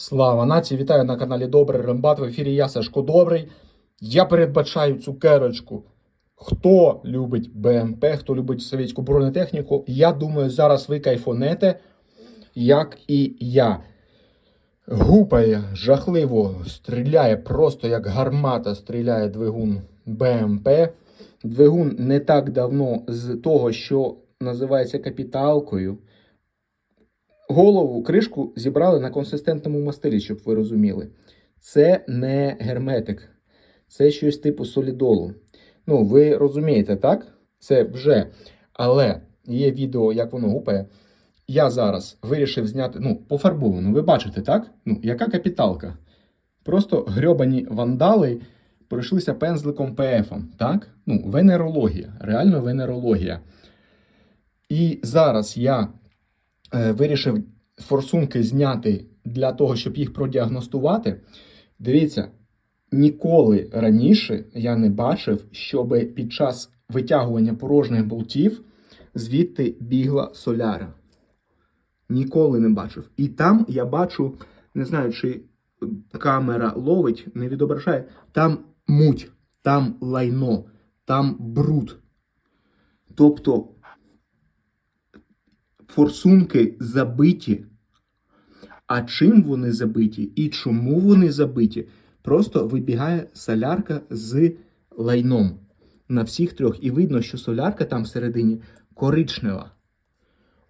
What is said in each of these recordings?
Слава нації! Вітаю на каналі Добрий Рембат. В ефірі я Сашко Добрий. Я передбачаю цукерочку. Хто любить БМП, хто любить совєтську бронетехніку, я думаю, зараз ви кайфонете, як і я. Гупає жахливо, стріляє просто як гармата, стріляє двигун БМП. Двигун не так давно з того, що називається капіталкою. Голову, кришку зібрали на консистентному мастилі, щоб ви розуміли. Це не герметик, це щось типу солідолу. Ну, ви розумієте, так? Це вже. Але є відео, як воно гупає. Я зараз вирішив зняти, ну, пофарбовано, ви бачите, так? Ну, яка капіталка? Просто грьобані вандали пройшлися пензликом ПФ, так? Ну, венерологія, реально венерологія. І зараз я вирішив форсунки зняти для того, щоб їх продіагностувати. Дивіться, ніколи раніше я не бачив, щоб під час витягування порожніх болтів звідти бігла соляра. Ніколи не бачив. І там я бачу, не знаю, чи камера ловить, не відображає, там муть, там лайно, там бруд. Тобто форсунки забиті. А чим вони забиті і чому вони забиті? Просто вибігає солярка з лайном на всіх трьох. І видно, що солярка там всередині коричнева.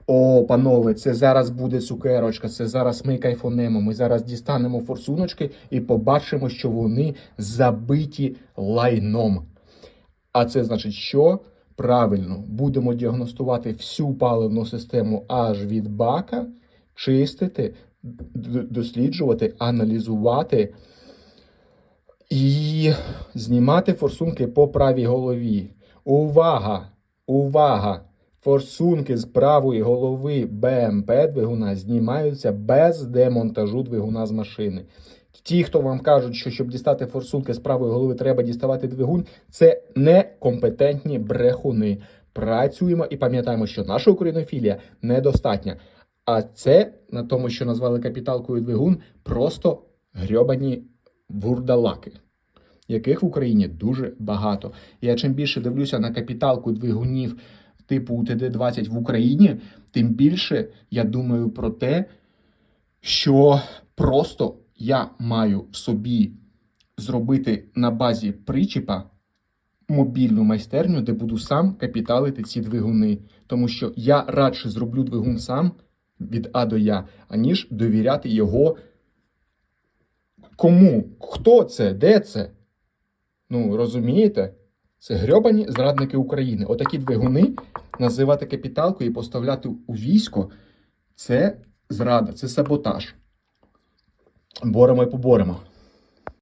О, панове, це зараз буде цукерочка, це зараз ми кайфонемо. Ми зараз дістанемо форсуночки і побачимо, що вони забиті лайном. А це значить, що правильно будемо діагностувати всю паливну систему аж від бака, чистити, досліджувати, аналізувати і знімати форсунки по правій голові. Увага! Увага! Форсунки з правої голови БМП двигуна знімаються без демонтажу двигуна з машини. Ті, хто вам кажуть, що щоб дістати форсунки з правої голови, треба діставати двигун, це некомпетентні брехуни. Працюємо і пам'ятаємо, що наша українофілія недостатня. А це на тому, що назвали капіталкою двигун, просто грьобані вурдалаки, яких в Україні дуже багато. Я чим більше дивлюся на капіталку двигунів типу УТД-20 в Україні, тим більше я думаю про те, що просто я маю собі зробити на базі причіпа мобільну майстерню, де буду сам капіталити ці двигуни. Тому що я радше зроблю двигун сам від А до Я, аніж довіряти його кому? Хто це? Де це? Ну, розумієте? Це грьобані зрадники України. Отакі двигуни називати капіталкою і поставляти у військо це зрада, це саботаж. Боремо і поборемо.